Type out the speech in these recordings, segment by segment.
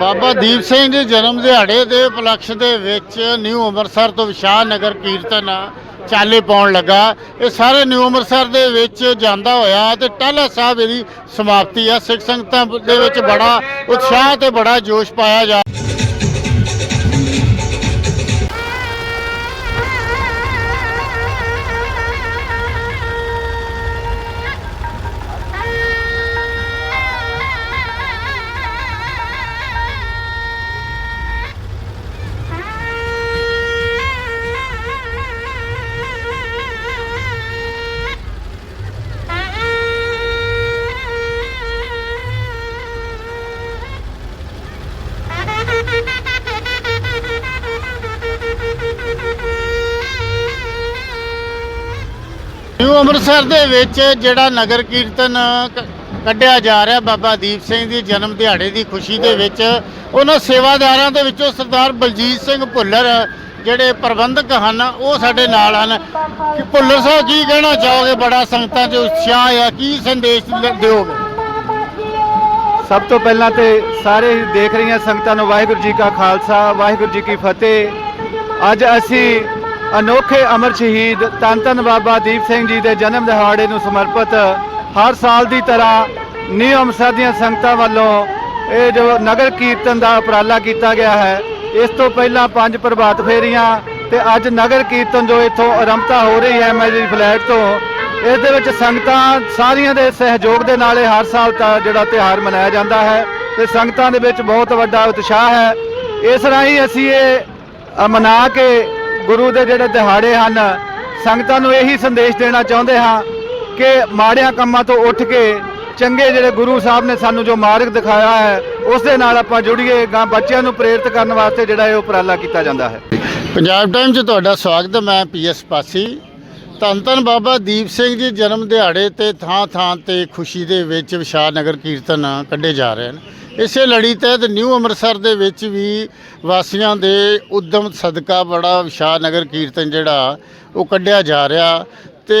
ਬਾਬਾ ਦੀਪ ਸਿੰਘ ਦੇ ਜਨਮ ਦਿਹਾੜੇ ਦੇ ਉਪਲਕਸ਼ ਦੇ ਵਿੱਚ ਨਿਊ ਅੰਮ੍ਰਿਤਸਰ ਤੋਂ ਵਿਸ਼ਾਲ ਨਗਰ ਕੀਰਤਨ ਚਾਲੇ ਪਾਉਣ ਲੱਗਾ। ਇਹ ਸਾਰੇ ਨਿਊ ਅੰਮ੍ਰਿਤਸਰ ਦੇ ਵਿੱਚ ਜਾਂਦਾ ਹੋਇਆ ਤੇ ਟਾਲਾ ਸਾਹਿਬ ਇਹਦੀ ਸਮਾਪਤੀ ਆ। ਸਿੱਖ ਸੰਗਤਾਂ ਦੇ ਵਿੱਚ ਬੜਾ ਉਤਸ਼ਾਹ ਤੇ ਬੜਾ ਜੋਸ਼ ਪਾਇਆ ਜਾ ਅੰਮ੍ਰਿਤਸਰ ਦੇ ਵਿੱਚ ਜਿਹੜਾ ਨਗਰ ਕੀਰਤਨ ਕ- ਕੱਢਿਆ ਜਾ ਰਿਹਾ ਬਾਬਾ ਦੀਪ ਸਿੰਘ ਦੀ ਜਨਮ ਦਿਹਾੜੇ ਦੀ ਖੁਸ਼ੀ ਦੇ ਵਿੱਚ, ਉਹਨਾਂ ਸੇਵਾਦਾਰਾਂ ਦੇ ਵਿੱਚੋਂ ਸਰਦਾਰ ਬਲਜੀਤ ਸਿੰਘ ਭੁੱਲਰ ਜਿਹੜੇ ਪ੍ਰਬੰਧਕ ਹਨ, ਉਹ ਸਾਡੇ ਨਾਲ ਹਨ। ਕਿ ਭੁੱਲਰ ਸਾਹਿਬ, ਕੀ ਕਹਿਣਾ ਚਾਹੋਗੇ? ਬੜਾ ਸੰਗਤਾਂ 'ਚ ਉਤਸ਼ਾਹ ਆ, ਕੀ ਸੰਦੇਸ਼ ਲ- ਦਿਓਗੇ? ਸਭ ਤੋਂ ਪਹਿਲਾਂ ਤੇ ਸਾਰੇ ਹੀ ਦੇਖ ਰਹੀਆਂ ਸੰਗਤਾਂ ਨੂੰ ਵਾਹਿਗੁਰੂ ਜੀ ਕਾ ਖਾਲਸਾ, ਵਾਹਿਗੁਰੂ ਜੀ ਕੀ ਫਤਿਹ। ਅੱਜ ਅਸੀਂ ਅਨੋਖੇ ਅਮਰ ਸ਼ਹੀਦ ਧੰਨ ਧੰਨ ਬਾਬਾ ਦੀਪ ਸਿੰਘ ਜੀ ਦੇ ਜਨਮ ਦਿਹਾੜੇ ਨੂੰ ਸਮਰਪਿਤ ਹਰ ਸਾਲ ਦੀ ਤਰ੍ਹਾਂ ਨਿਊ ਅੰਮ੍ਰਿਤਸਰ ਦੀਆਂ ਸੰਗਤਾਂ ਵੱਲੋਂ ਇਹ ਜੋ ਨਗਰ ਕੀਰਤਨ ਦਾ ਉਪਰਾਲਾ ਕੀਤਾ ਗਿਆ ਹੈ, ਇਸ ਤੋਂ ਪਹਿਲਾਂ ਪੰਜ ਪ੍ਰਭਾਤ ਫੇਰੀਆਂ ਤੇ ਅੱਜ ਨਗਰ ਕੀਰਤਨ ਜੋ ਇੱਥੋਂ ਆਰੰਭਤਾ ਹੋ ਰਹੀ ਹੈ ਮੈਰੀ ਫਲੈਟ ਤੋਂ, ਇਸ ਦੇ ਵਿੱਚ ਸੰਗਤਾਂ ਸਾਰੀਆਂ ਦੇ ਸਹਿਯੋਗ ਦੇ ਨਾਲ ਹਰ ਸਾਲ ਦਾ ਜਿਹੜਾ ਤਿਉਹਾਰ ਮਨਾਇਆ ਜਾਂਦਾ ਹੈ ਤੇ ਸੰਗਤਾਂ ਦੇ ਵਿੱਚ ਬਹੁਤ ਵੱਡਾ ਉਤਸ਼ਾਹ ਹੈ। ਇਸ ਰਾਹੀਂ ਅਸੀਂ ਇਹ ਮਨਾ ਕੇ ਗੁਰੂ ਦੇ ਜਿਹੜੇ ਦਿਹਾੜੇ ਹਨ, ਸੰਗਤਾਂ ਨੂੰ ਇਹੀ ਸੰਦੇਸ਼ ਦੇਣਾ ਚਾਹੁੰਦੇ ਹਾਂ ਕਿ ਮਾੜਿਆਂ ਕੰਮਾਂ ਤੋਂ ਉੱਠ ਕੇ ਚੰਗੇ ਜਿਹੜੇ ਗੁਰੂ ਸਾਹਿਬ ਨੇ ਸਾਨੂੰ ਜੋ ਮਾਰਗ ਦਿਖਾਇਆ ਹੈ, ਉਸ ਦੇ ਨਾਲ ਆਪਾਂ ਜੁੜੀਏ, ਗਾਂ ਬੱਚਿਆਂ ਨੂੰ ਪ੍ਰੇਰਿਤ ਕਰਨ ਵਾਸਤੇ ਜਿਹੜਾ ਇਹ ਉਪਰਾਲਾ ਕੀਤਾ ਜਾਂਦਾ ਹੈ ਪੰਜਾਬ ਟਾਈਮ 'ਚ ਤੁਹਾਡਾ ਸਵਾਗਤ ਹੈ। ਮੈਂ ਪੀਐਸ ਪਾਸੀ ਧੰਨ ਧੰਨ ਬਾਬਾ ਦੀਪ ਸਿੰਘ ਜੀ, ਜਨਮ ਦਿਹਾੜੇ ਤੇ ਥਾਂ ਥਾਂ ਤੇ ਖੁਸ਼ੀ ਦੇ ਵਿੱਚ ਵਿਸ਼ਾਲ ਨਗਰ ਕੀਰਤਨ ਕੱਢੇ ਜਾ ਰਹੇ ਹਨ ਇਸੇ ਲੜੀ ਤਹਿਤ ਨਿਊ ਅੰਮ੍ਰਿਤਸਰ ਦੇ ਵਿੱਚ ਵੀ ਵਾਸੀਆਂ ਦੇ ਉਦਮ ਸਦਕਾ ਬੜਾ ਵਿਸ਼ਾਲ ਨਗਰ ਕੀਰਤਨ ਜਿਹੜਾ ਉਹ ਕੱਢਿਆ ਜਾ ਰਿਹਾ ਤੇ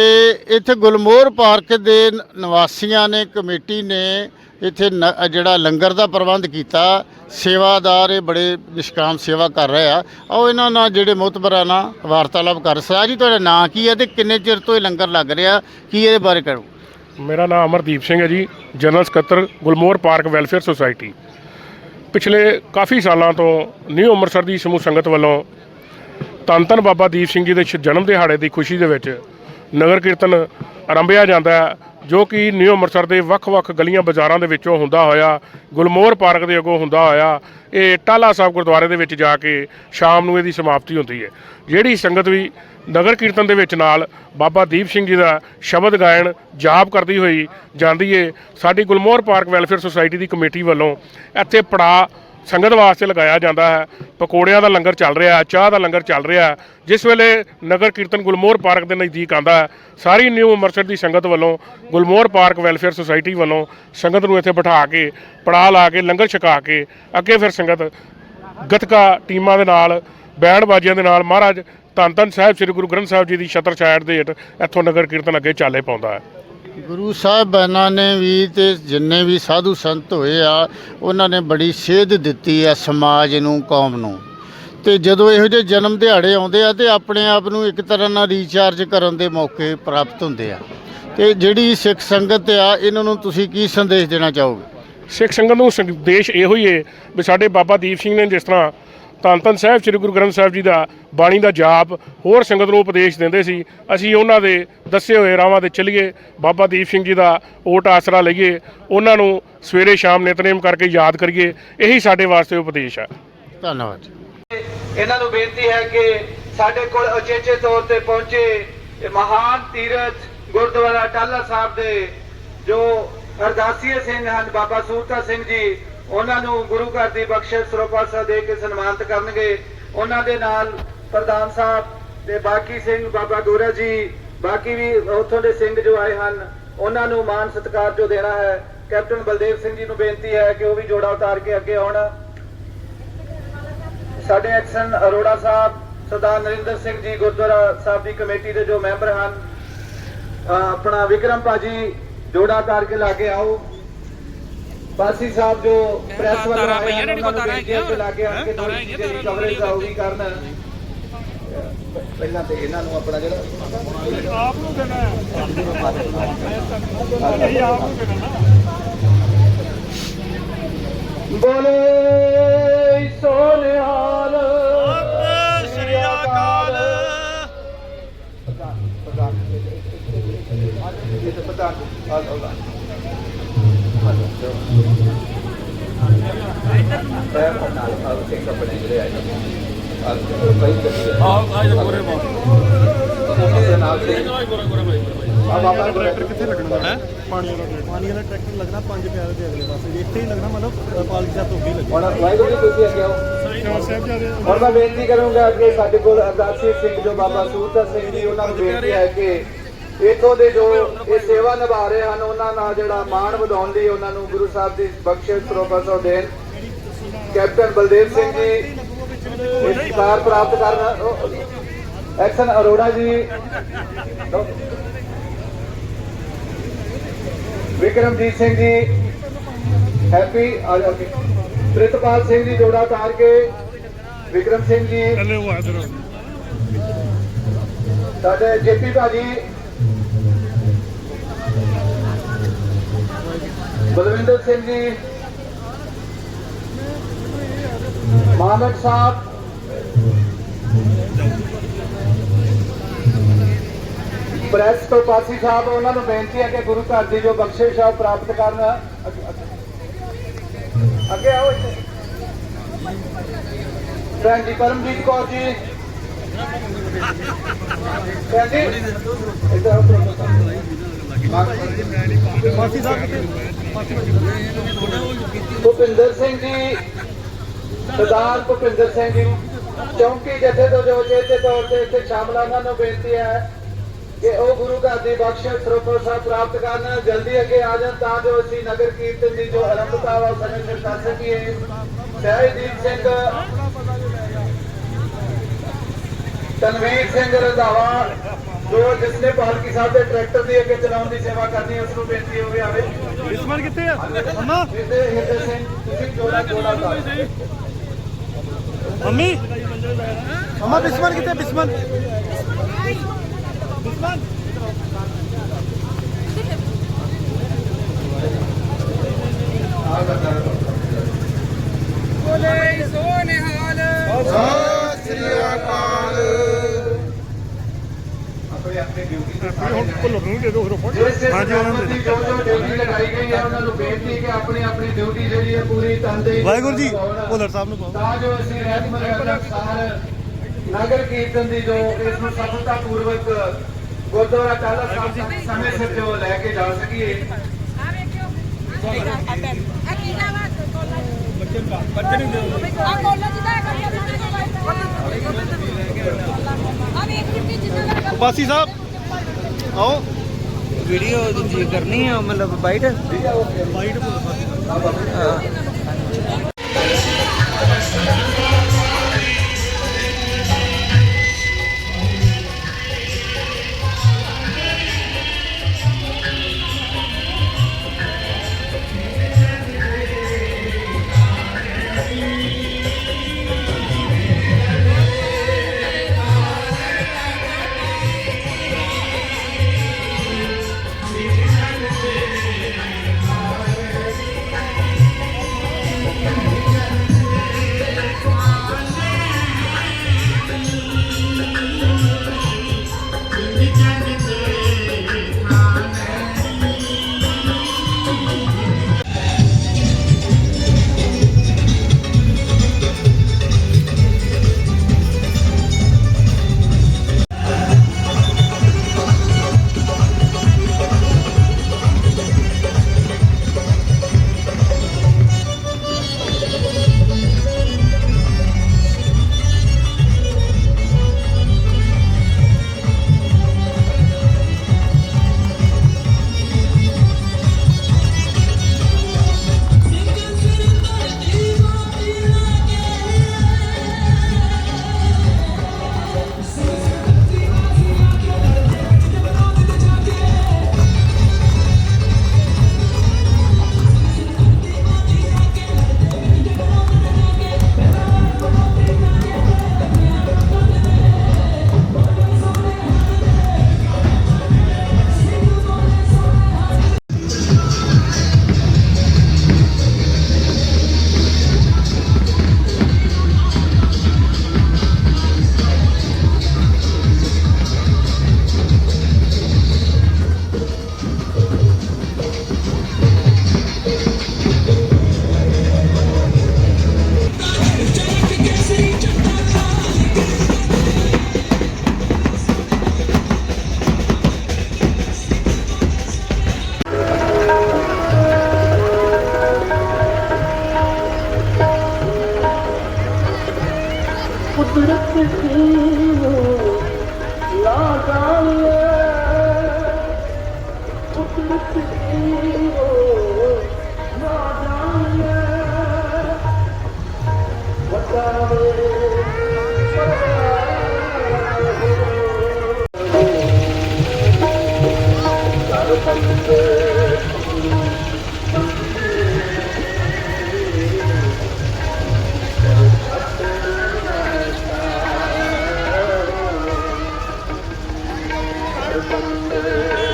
ਇੱਥੇ ਗੁਲਮੋਰ ਪਾਰਕ ਦੇ ਨ- ਨਿਵਾਸੀਆਂ ਨੇ, ਕਮੇਟੀ ਨੇ ਇੱਥੇ ਨ- ਜਿਹੜਾ ਲੰਗਰ ਦਾ ਪ੍ਰਬੰਧ ਕੀਤਾ, ਸੇਵਾਦਾਰ ਇਹ ਬੜੇ ਨਿਸ਼ਕਾਮ ਸੇਵਾ ਕਰ ਰਹੇ ਆ। ਆਓ ਇਹਨਾਂ ਨਾਲ ਜਿਹੜੇ ਮੁਤਬਰਾਂ ਨਾਲ ਵਾਰਤਾਲਾਪ ਕਰ ਸਰਾ ਜੀ ਤੁਹਾਡਾ ਨਾਂ ਕੀ ਹੈ ਤੇ ਕਿੰਨੇ ਚਿਰ ਤੋਂ ਇਹ ਲੰਗਰ ਲੱਗ ਰਿਹਾ? ਕੀ ਇਹਦੇ ਬਾਰੇ ਕਰੋ? ਮੇਰਾ ਨਾਮ ਅਮਰਦੀਪ ਸਿੰਘ ਹੈ ਜੀ, ਜਨਰਲ ਸਕੱਤਰ ਗੁਲਮੋਰ ਪਾਰਕ ਵੈਲਫੇਅਰ ਸੁਸਾਇਟੀ। ਪਿਛਲੇ ਕਾਫੀ ਸਾਲਾਂ ਤੋਂ ਨਿਊ ਅੰਮ੍ਰਿਤਸਰ ਦੀ ਸਮੂਹ ਸੰਗਤ ਵੱਲੋਂ ਧੰਨ ਧੰਨ ਬਾਬਾ ਦੀਪ ਸਿੰਘ ਜੀ ਦੇ ਜਨਮ ਦਿਹਾੜੇ ਦੀ ਖੁਸ਼ੀ ਦੇ ਵਿੱਚ ਨਗਰ ਕੀਰਤਨ ਆਰੰਭਿਆ ਜਾਂਦਾ ਹੈ। ਜੋ ਕਿ ਨਿਊ ਅੰਮ੍ਰਿਤਸਰ ਦੇ ਵੱਖ-ਵੱਖ ਗਲੀਆਂ ਬਾਜ਼ਾਰਾਂ ਦੇ ਵਿੱਚੋਂ ਹੁੰਦਾ ਹੋਇਆ, ਗੁਲਮੋਹਰ ਪਾਰਕ ਦੇ ਅੱਗੋਂ ਹੁੰਦਾ ਹੋਇਆ, ਇਹ ਟਾਲਾ ਸਾਹਿਬ ਗੁਰਦੁਆਰੇ ਦੇ ਵਿੱਚ ਜਾ ਕੇ ਸ਼ਾਮ ਨੂੰ ਇਹਦੀ ਸਮਾਪਤੀ ਹੁੰਦੀ ਹੈ। ਜਿਹੜੀ ਸੰਗਤ ਵੀ ਨਗਰ ਕੀਰਤਨ ਦੇ ਵਿੱਚ ਨਾਲ ਬਾਬਾ ਦੀਪ ਸਿੰਘ ਜੀ ਦਾ ਸ਼ਬਦ ਗਾਇਨ ਜਾਪ ਕਰਦੀ ਹੋਈ ਜਾਂਦੀ ਏ, ਸਾਡੀ ਗੁਲਮੋਹਰ ਪਾਰਕ ਵੈਲਫੇਅਰ ਸੁਸਾਇਟੀ ਦੀ ਕਮੇਟੀ ਵੱਲੋਂ ਇੱਥੇ ਪੜਾ ਸੰਗਤ ਵਾਸਤੇ ਲਗਾਇਆ ਜਾਂਦਾ ਹੈ। ਪਕੌੜਿਆਂ ਦਾ ਲੰਗਰ ਚੱਲ ਰਿਹਾ ਹੈ, ਚਾਹ ਦਾ ਲੰਗਰ ਚੱਲ ਰਿਹਾ ਹੈ। ਜਿਸ ਵੇਲੇ ਨਗਰ ਕੀਰਤਨ ਗੁਲਮੋਹਰ ਪਾਰਕ ਦੇ ਨਜ਼ਦੀਕ ਆਂਦਾ ਹੈ, ਸਾਰੀ ਨਿਊ ਅੰਮ੍ਰਿਤਸਰ ਦੀ ਸੰਗਤ ਵੱਲੋਂ ਗੁਲਮੋਹਰ ਪਾਰਕ ਵੈਲਫੇਅਰ ਸੁਸਾਇਟੀ ਵੱਲੋਂ ਸੰਗਤ ਨੂੰ ਇੱਥੇ ਬਿਠਾ ਕੇ, ਪੜਾਅ ਲਾ ਕੇ, ਲੰਗਰ ਛਕਾ ਕੇ ਅੱਗੇ ਫਿਰ ਸੰਗਤ ਗਤਕਾ ਟੀਮਾਂ ਦੇ ਨਾਲ, ਬੈਂਡ ਬਾਜੀਆਂ ਦੇ ਨਾਲ ਮਹਾਰਾਜ ਧੰਨ ਧੰਨ ਸਾਹਿਬ ਸ੍ਰੀ ਗੁਰੂ ਗ੍ਰੰਥ ਸਾਹਿਬ ਜੀ ਦੀ ਛਤਰ ਛਾਇੜ ਦੇ ਹੇਠ ਇੱਥੋਂ ਨਗਰ ਕੀਰਤਨ ਅੱਗੇ ਚਾਲੇ ਪਾਉਂਦਾ ਹੈ। ਗੁਰੂ ਸਾਹਿਬਾਨਾਂ ਨੇ ਵੀ ਤੇ ਜਿੰਨੇ ਵੀ ਸਾਧੂ ਸੰਤ ਹੋਏ ਆ, ਉਹਨਾਂ ਨੇ ਬੜੀ ਸੇਧ ਦਿੱਤੀ ਆ ਸਮਾਜ ਨੂੰ, ਕੌਮ ਨੂੰ। ਤੇ ਜਦੋਂ ਇਹੋ ਜਿਹੇ ਜਨਮ ਦਿਹਾੜੇ ਆਉਂਦੇ ਆ ਤੇ ਆਪਣੇ ਆਪ ਨੂੰ ਇੱਕ ਤਰ੍ਹਾਂ ਨਾਲ ਰੀਚਾਰਜ ਕਰਨ ਦੇ ਮੌਕੇ ਪ੍ਰਾਪਤ ਹੁੰਦੇ ਆ। ਤੇ ਜਿਹੜੀ ਸਿੱਖ ਸੰਗਤ ਆ, ਇਹਨਾਂ ਨੂੰ ਤੁਸੀਂ ਕੀ ਸੰਦੇਸ਼ ਦੇਣਾ ਚਾਹੋਗੇ? ਸਿੱਖ ਸੰਗਤ ਨੂੰ ਸੰਦੇਸ਼ ਇਹੋ ਹੀ ਹੈ ਵੀ ਸਾਡੇ ਬਾਬਾ ਦੀਪ ਸਿੰਘ ਨੇ ਜਿਸ ਤਰ੍ਹਾਂ ਧੰਨ ਧੰਨ ਸਾਹਿਬ ਸ੍ਰੀ ਗੁਰੂ ਗ੍ਰੰਥ ਸਾਹਿਬ ਜੀ ਦਾ ਬਾਣੀ ਦਾ ਜਾਪ ਹੋਰ ਸੰਗਤ ਨੂੰ ਉਪਦੇਸ਼ ਦਿੰਦੇ ਸੀ। ਅਸੀਂ ਉਹਨਾਂ ਦੇ ਦੱਸੇ ਹੋਏ ਰਾਹਾਂ ਤੇ ਚੱਲੀਏ। ਬਾਬਾ ਦੀਪ ਸਿੰਘ ਜੀ ਦਾ ਓਟ ਆਸਰਾ ਲਈਏ। ਉਹਨਾਂ ਨੂੰ ਸਵੇਰੇ ਸ਼ਾਮ ਨਿਤਨੇਮ ਕਰਕੇ ਯਾਦ ਕਰੀਏ। ਇਹੀ ਸਾਡੇ ਵਾਸਤੇ ਉਪਦੇਸ਼ ਹੈ ਧੰਨਵਾਦ ਇਹਨਾਂ ਨੂੰ ਬੇਨਤੀ ਹੈ ਕਿ ਸਾਡੇ ਕੋਲ ਉਚੇਚੇ ਤੌਰ ਤੇ ਪਹੁੰਚੇ ਮਹਾਨ ਤੀਰਥ ਗੁਰਦੁਆਰਾ ਟਾਲਾ ਸਾਹਿਬ ਦੇ ਜੋ ਅਰਦਾਸੀਏ ਸਿੰਘ ਹਨ ਬਾਬਾ ਸੂਰਤਾ ਸਿੰਘ ਜੀ ਉਹਨਾਂ ਨੂੰ ਗੁਰੂ ਘਰ ਦੀ ਬਖਸ਼ਿਸ਼ ਸਰੋਪਾਸਾ ਦੇ ਕੇ ਸਨਮਾਨਿਤ ਕਰਨਗੇ। ਉਹਨਾਂ ਦੇ ਨਾਲ ਪ੍ਰਧਾਨ ਸਾਹਿਬ ਤੇ ਬਾਕੀ ਸਿੰਘ ਬਾਬਾ ਗੋਰਾ ਜੀ, ਬਾਕੀ ਵੀ ਉੱਥੋਂ ਦੇ ਸਿੰਘ ਜੋ ਆਏ ਹਨ, ਉਹਨਾਂ ਨੂੰ ਮਾਨ ਸਤਿਕਾਰ ਜੋ ਦੇਣਾ ਹੈ। ਕੈਪਟਨ ਬਲਦੇਵ ਸਿੰਘ ਜੀ ਨੂੰ ਬੇਨਤੀ ਹੈ ਕਿ ਉਹ ਵੀ ਜੋੜਾ ਉਤਾਰ ਕੇ ਅੱਗੇ ਆਉਣ। ਸਾਡੇ ਐਕਸ਼ਨ ਅਰੋੜਾ ਸਾਹਿਬ, ਸਰਦਾਰ ਨਰਿੰਦਰ ਸਿੰਘ ਜੀ ਗੁਰਦੁਆਰਾ ਸਾਹਿਬ ਦੀ ਕਮੇਟੀ ਦੇ ਜੋ ਮੈਂਬਰ ਹਨ ਆਪਣਾ ਵਿਕਰਮ ਭਾਜੀ ਜੋੜਾ ਉਤਾਰ ਕੇ ਲਾ ਕੇ ਆਓ। ਬਾਸੀ ਸਾਹਿਬ ਜੋ ਪ੍ਰੈਸ ਵੱਲੋਂ ਆਏ ਹਨ ਨੇ, ਨੂੰ ਤਾਰਾਂ ਹੈ ਕਿ ਲਾਗੇ ਆ ਕੇ ਤਾਰਾਂ ਕਵਰੇਜ ਆ ਉਹ ਵੀ ਕਰਨ। ਪਹਿਲਾਂ ਤੇ ਇਹਨਾਂ ਨੂੰ ਆਪਣਾ ਜਿਹੜਾ ਆਪ ਨੂੰ ਦੇਣਾ ਹੈ। ਆਪ ਨੂੰ ਦੇਣਾ ਬੋਲੇ ਸੋਨਿਹਾਲ ਸ੍ਰੀ ਅਕਾਲ ਪਾਣੀ ਵਾਲਾ ਟਰੈਕਟਰ ਲੱਗਣਾ ਪੰਜ ਪਿਆਰੇ ਦੇ ਅਗਲੇ ਪਾਸੇ ਇੱਥੇ ਹੀ ਲੱਗਣਾ ਮਤਲਬ ਪਾਲਕੀ ਸਾਹਿਬ ਤੋਂ ਅੱਗੇ ਲੱਗਣਾ ਹੁਣ ਵਾਹਿਗੁਰੂ ਜੀ ਤੁਸੀਂ ਅੱਗੇ ਆਓ ਹੁਣ ਮੈਂ ਬੇਨਤੀ ਕਰੂੰਗਾ ਕਿ ਸਾਡੇ ਕੋਲ ਅਰਦਾਸੀ ਸਿੰਘ ਜੋ ਬਾਬਾ ਸੂਰਤਾ ਸਿੰਘ ਜੀ, ਉਹਨਾਂ ਨੂੰ ਬੇਨਤੀ ਹੈ ਕਿ ਇਥੋਂ ਦੇ ਜੋ ਇਹ ਸੇਵਾ ਨਿਭਾ ਰਹੇ ਹਨ ਉਹਨਾਂ ਨਾਲ ਜਿਹੜਾ ਮਾਣ ਵਧਾਉਣ ਲਈ ਉਹਨਾਂ ਨੂੰ ਗੁਰੂ ਸਾਹਿਬ ਦੀ ਬਖਸ਼ਿਸ਼ ਪ੍ਰੋਫੈਸਰ ਦੇਣ। ਕੈਪਟਨ ਬਲਦੇਵ ਸਿੰਘ ਜੀ ਇਹ ਸਤਿਕਾਰ ਪ੍ਰਾਪਤ ਕਰਨ ਐਕਸ਼ਨ ਅਰੋੜਾ ਜੀ ਵਿਕਰਮਜੀਤ ਸਿੰਘ ਜੀ ਹੈਪੀ। ਪ੍ਰਿਤਪਾਲ ਸਿੰਘ ਜੀ ਜੋੜਾ ਤਾਰ ਕੇ ਵਿਕਰਮ ਸਿੰਘ ਜੀ। ਸਾਡੇ ਜੇਪੀ ਭਾਜੀ ਬਲਵਿੰਦਰ ਸਿੰਘ ਜੀ। ਮਾਨਕ ਸਾਹਿਬ। ਪ੍ਰੈਸ ਤੋਂ ਪਾਸੀ ਸਾਹਿਬ, ਉਹਨਾਂ ਨੂੰ ਬੇਨਤੀ ਹੈ ਕਿ ਗੁਰੂ ਘਰ ਦੀ ਜੋ ਬਖਸ਼ਿਸ਼ ਆ ਉਹ ਪ੍ਰਾਪਤ ਕਰਨ। ਅੱਗੇ- ਆਓ ਭੈਣ ਜੀ, ਪਰਮਜੀਤ ਕੌਰ ਜੀ। ਭੈਣ ਜੀ, ਇੱਧਰ ਆਓ। ਮਾਸੀ ਸਾਹਿਬ ਭੁਪਿੰਦਰ ਸਿੰਘ ਜੀ, ਸਰਦਾਰ ਭੁਪਿੰਦਰ ਸਿੰਘ ਜੀ, ਚੌਂਕੀ ਜਥੇ ਤੋਂ ਜੋ ਚੇਤੇ ਤੌਰ ਤੇ ਇੱਥੇ ਸ਼ਾਮਲ ਨੂੰ ਬੇਨਤੀ ਹੈ ਕਿ ਉਹ ਗੁਰੂ ਘਰ ਦੀ ਬਖਸ਼ਿਸ਼ ਸਰੋਪਰ ਸਾਹਿਬ ਪ੍ਰਾਪਤ ਕਰਨ। ਜਲਦੀ ਅੱਗੇ ਆ ਜਾਣ ਤਾਂ ਜੋ ਅਸੀਂ ਨਗਰ ਕੀਰਤਨ ਦੀ ਜੋ ਆਰੰਭਤਾ ਵਾ ਉਹ ਸਮੇਂ ਸਿਰ ਕਰ ਸਕੀਏ। ਸਹਿਜਦੀਪ ਸਿੰਘ, ਤਨਵੀਰ ਸਿੰਘ ਰੰਧਾਵਾ ਜੋ ਜਿਸਨੇ ਪਾਲਕੀ ਸਾਹਿਬ ਦੇ ਟਰੈਕਟਰ ਦੀ ਅੱਗੇ ਚਲਾਉਣ ਦੀ ਸੇਵਾ ਕਰਨੀ ਉਸ ਨੂੰ ਬੇਨਤੀ ਹੋਵੇ ਆਵੇ ਬਿਸਮਨ ਕਿੱਥੇ ਆ? ਅੰਮਾ ਹਿਰਦੇ ਹਿਰਦੇ ਸਿੰਘ ਤੁਸੀਂ ਜੋੜਾ ਜੋੜਾ ਕਰ ਮੰਮੀ? ਅੰਮਾ ਬਿਸਮਨ ਕਿੱਥੇ ਬਿਸਮਨ? ਬਿਸਮਨ। ਹੁਣ ਭੁੱਲਰ ਨੂੰ ਦੇ ਦਿਓ ਫਿਰ ਉੱਪਰ ਜਿਸ ਜਿਸ ਹਾਂਜੀ, ਉਹਨਾਂ ਨੂੰ ਮੈਂਬਰ ਦੀ ਜੋ ਜੋ ਡਿਊਟੀ ਲਗਾਈ ਗਈ ਹੈ ਉਹਨਾਂ ਨੂੰ ਬੇਨਤੀ ਹੈ ਕਿ ਆਪਣੀ ਆਪਣੀ ਡਿਊਟੀ ਜਿਹੜੀ ਹੈ ਪੂਰੀ ਤਨਦੇਹੀ ਨਾਲ ਵਾਹਿਗੁਰੂ ਜੀ ਨਿਭਾਉਣ। ਭੁੱਲਰ ਸਾਹਿਬ ਨੂੰ ਪਾਓ ਤਾਂ ਜੋ ਅਸੀਂ ਰਹਿਤ ਮਰਿਆਦਾ ਅਨੁਸਾਰ ਨਗਰ ਕੀਰਤਨ ਦੀ ਜੋ ਇਸ ਨੂੰ ਸਫਲਤਾ ਪੂਰਵਕ ਗੁਰਦੁਆਰਾ ਟਾਲਾ ਸਾਹਿਬ ਤੱਕ ਸਮੇਂ ਸਿਰ ਜੋ ਲੈ ਕੇ ਜਾ ਸਕੀਏ ਬਾਸੀ ਸਾਹਿਬ ਆਓ ਵੀਡੀਓ ਦੂਜੀ ਕਰਨੀ ਆ ਮਤਲਬ ਬਾਈਟ ਵਾਈਟ ਭੁੱਲਰ கொண்டு